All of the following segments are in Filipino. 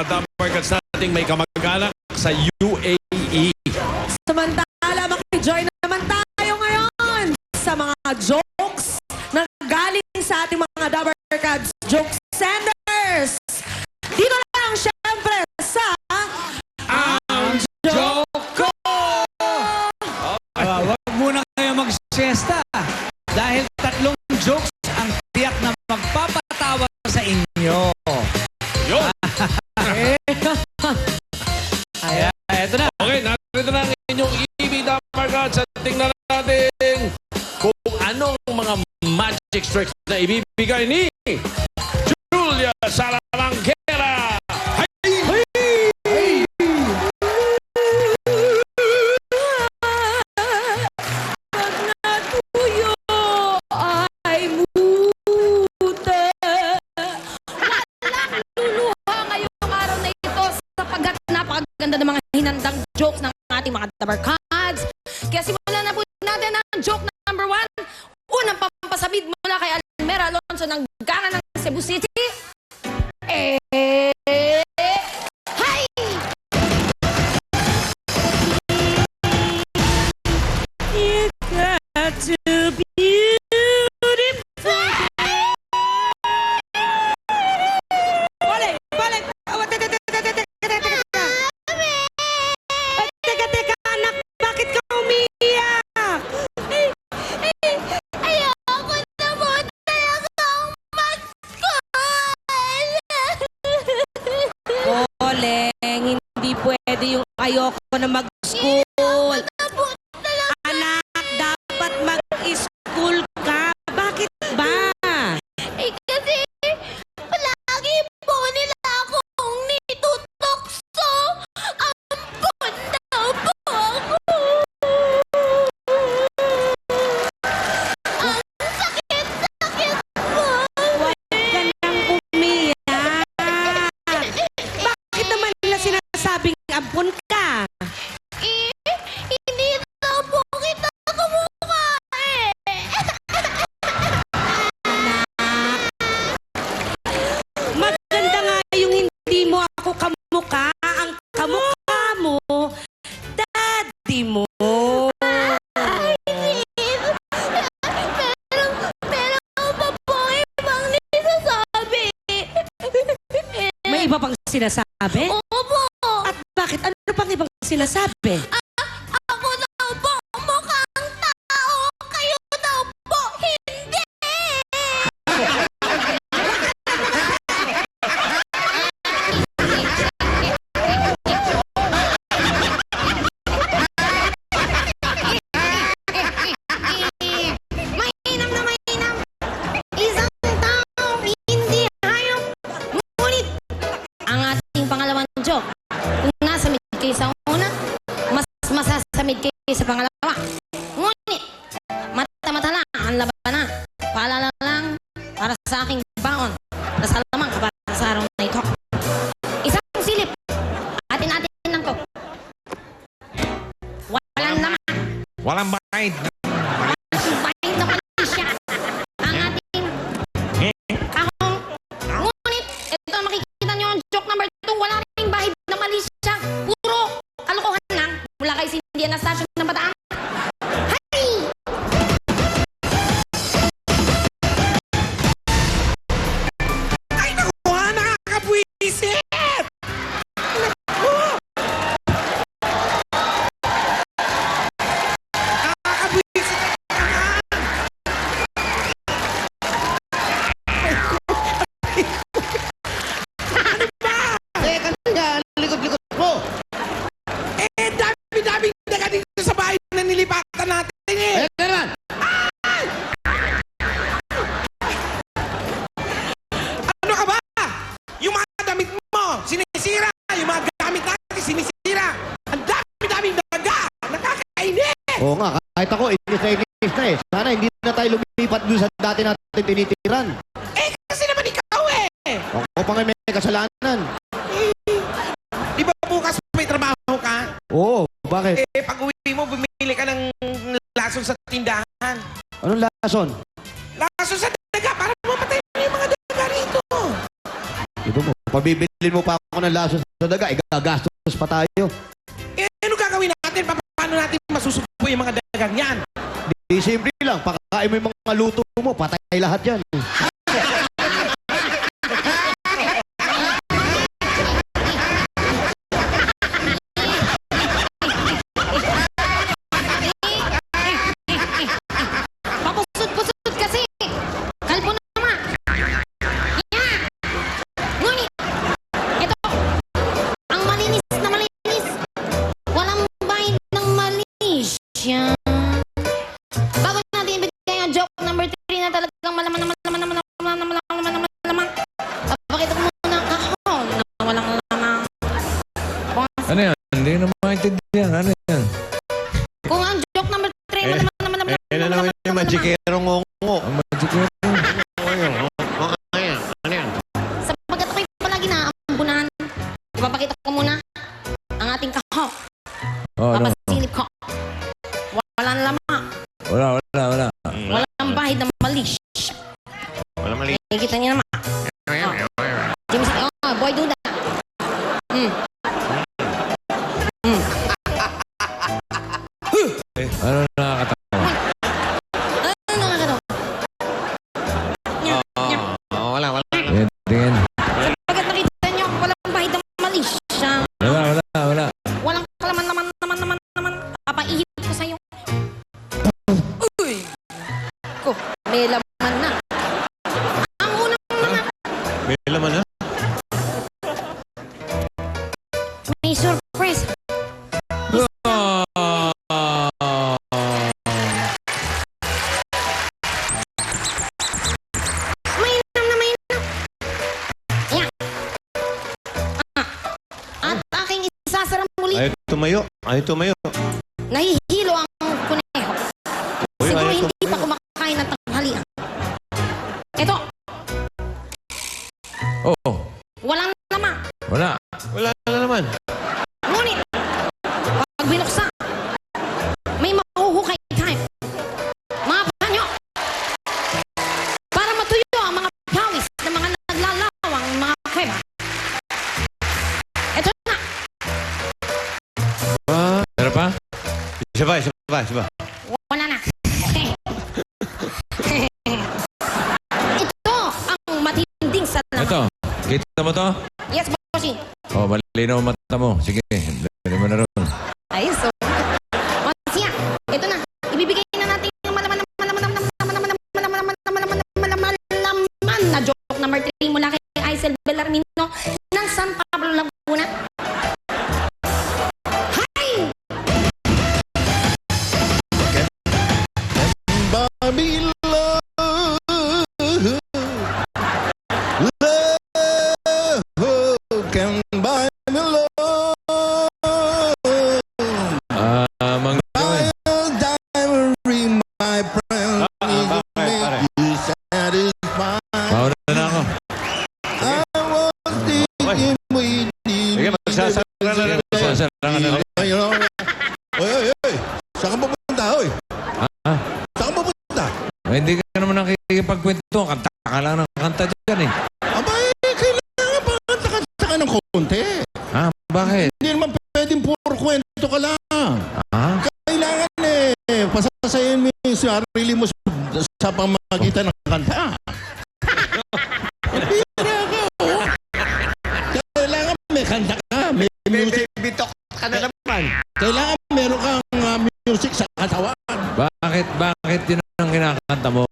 mga dabarkats nating may kamag-anak sa UAE. Samantala, makijoin naman tayo ngayon sa mga jokes na galing sa ating mga Dabber Cats Joke magic tricks na ibibigay ni Julia Salalangkera. Hey! Pag natuyo ay muta. Walang luluha ngayong araw na ito sapagkat napakaganda ng mga hinandang jokes ng ating mga tabarkads. Kaya simulan ng gana ng Cebu City. May iba pang sinasabi? Opo, At bakit? Ano pang ibang sinasabi? Sa pangalawa. Ngunit, mata-mata lang ang labanan. Paalala lang para sa aking baon na salamang para sa araw na ito. Isang silip. Atin atin lang to. Walang naman. Walang mind. Oo nga, kahit ako, inis na inis na eh. Sana hindi na tayo lumipat doon sa dati natin tinitiran. Eh, kasi naman ikaw eh. Ako pa nga may kasalanan. Di ba bukas may trabaho ka? Oo, bakit? Eh, pag uwi mo, bumili ka ng lason sa tindahan. Anong lason? Lason sa daga para mamatay mo yung mga daga rito. Di ba mo, Pabibilin mo pa ako ng laso sa daga, igagastos pa tayo. Eh, ano gagawin natin? Pa- Paano natin masusupo yung mga dagang yan? Di simple lang, pakain mo yung mga luto mo, patay lahat yan. Papusod-pusod kasi. Kalbo naman. Yeah. Ngunit, ito, ang na malinis. Yan. Bago natin ibigay ang joke number 3 na talagang malaman na malaman na malaman na malaman na malaman na malaman. Papakita ko muna ang kahon na walang lamang. Ano yan? Hindi na maintindihan. Ano yan? Kung ang joke number 3 malaman na malaman na Eh, na naman malaman yung na malaman. magikero ngongo. Ang magic yun. Sapagkat ako'y palagi naambunan, ipapakita ko muna ang ating kahok. Oh, ano? Tumayo. Ayaw tumayo. Nahihilo ang kuneho. Uy, Siguro ayaw hindi pa kumakain ng tanghalian. Ito, Oo. walang laman. Wala. Wala na naman. Ngunit, pag binuksan, Isa pa. Wala na. Ito ang matinding salamat. Ito. Kita mo to? Yes, bossing. Oh, malinaw ang mata mo. Sige, dali mo na ron. Ay, so. Bobby love. Love can buy me love. Ah, Mang Joy. Diary, my friend. Ah, make you satisfied. Mauna na ako. I was thinking we need Sige. Magsasara ka na rin. Ay, ano? Oy, oy, oy. Saan ka pupunta, oy? Ah, Saan ka pupunta? eh, hindi ka naman nakikipagkwento. Kanta ka lang ng kanta dyan eh. Aba, eh, kailangan pa kanta ka ng konti. Ah, bakit? Hindi naman pwedeng puro kwento ka lang. Ah, Kailangan eh, pasasayin mo yung sarili mo sa, sa pamagitan ng kanta. Bira ka, oh. Kailangan may kanta ka, may music. Bitok ka na naman. Kailangan meron kang ah, music sa katawan. Bakit, bakit yun ang kinakanta mo?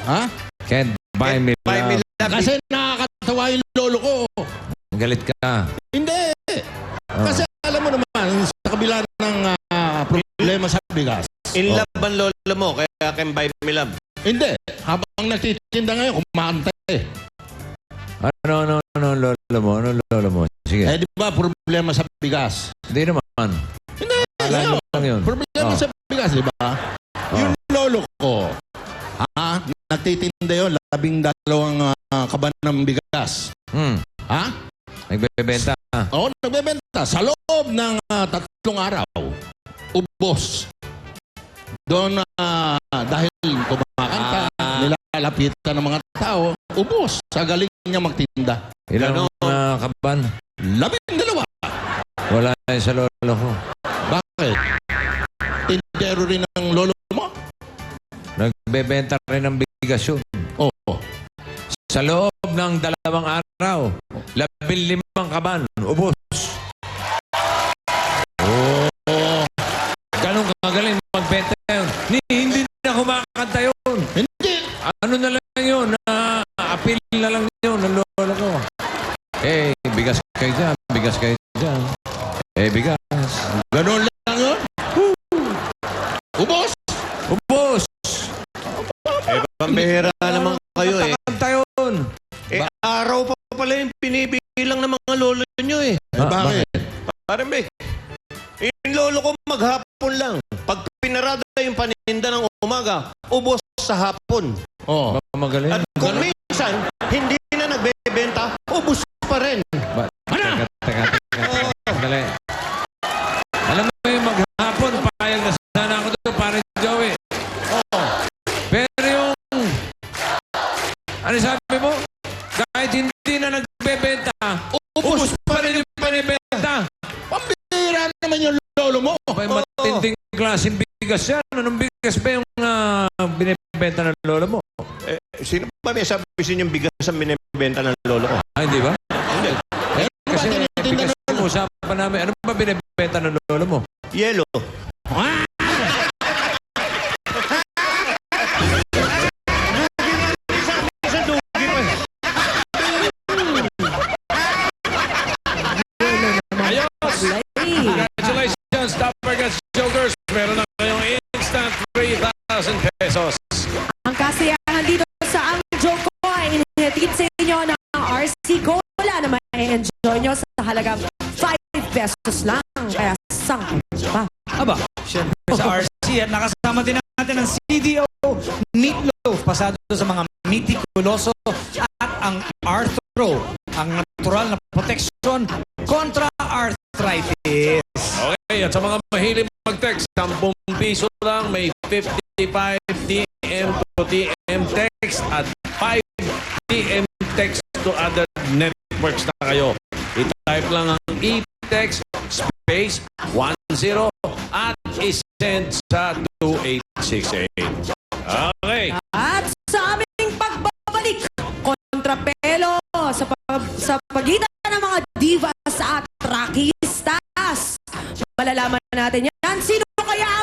Ha? Can't buy me love. Kasi nakakatawa yung lolo ko. Galit ka. Hindi. Ah. Kasi alam mo naman, sa kabila ng ah, problema sa bigas. In Oh. love ang lolo mo, kaya can buy me love. Hindi. Habang nagtitinda ngayon, kumakanta eh. Ano, ano, ano, lolo mo? Ano, lolo mo? Sige. Eh, di ba problema sa bigas? Hindi naman. Hindi. Alam mo lang yun. Problema Oh. sa bigas, di ba? Yung lolo ko, ha? Nagtitinda yun, labing dalawang ah, kaban ng bigas. Hmm. Ha? Nagbebenta. Oo, nagbebenta. Sa loob ng ah, tatlong araw, ubos. Doon, ah, dahil kumakanta, Ah. nilalapitan ng mga tao, ubos. Sa galing niya magtinda. Ilang Ganon. uh, kaban? Labing dalawa. Wala yan sa lolo ko. Bakit? Tindero rin ang lolo? Nagbebenta rin ng bigas yun. Oo. Sa loob ng dalawang araw, labil limang kaban, ubos. Oo. Ganun kagaling magbenta yun. Ni, hindi na kumakanta yun. Hindi. Ano na lang yun, na appeal na lang yun ng lolo ko. Eh, bigas kayo dyan, bigas kayo dyan. Eh, bigas. Ganun lang yun. Ubos. Ubos! Eh, pambihira naman kayo eh. Kanta yun. Eh, araw pa pala yung pinipilang ng mga lolo nyo eh. Ah, bakit? Parang ba Yung lolo ko maghapon lang. Pag pinarada yung paninda ng umaga, ubos sa hapon. Oo. Sino ba may sabi sa inyong bigas ang binibenta ng lolo ko? Ay, hindi ba? Hindi. Eh, Kasi bigas yung usapan namin. Ano ba binibenta ng lolo mo? Yelo. Lang. Kaya sang pa. Aba, syempre sa RC at nakasama din natin ang CDO Meatloaf pasado sa mga mitikuloso at ang Arthro, ang natural na protection kontra arthritis. Okay, at sa mga mahilig mag-text, 10 piso lang, may 55 TM to TM text at 5 TM text to other networks na kayo. I-type lang ang e-text space 10 at isend sa 2868. Okay. At sa aming pagbabalik, kontrapelo sa, pag- sa pagitan ng mga divas at rockistas. Malalaman natin yan. Sino kaya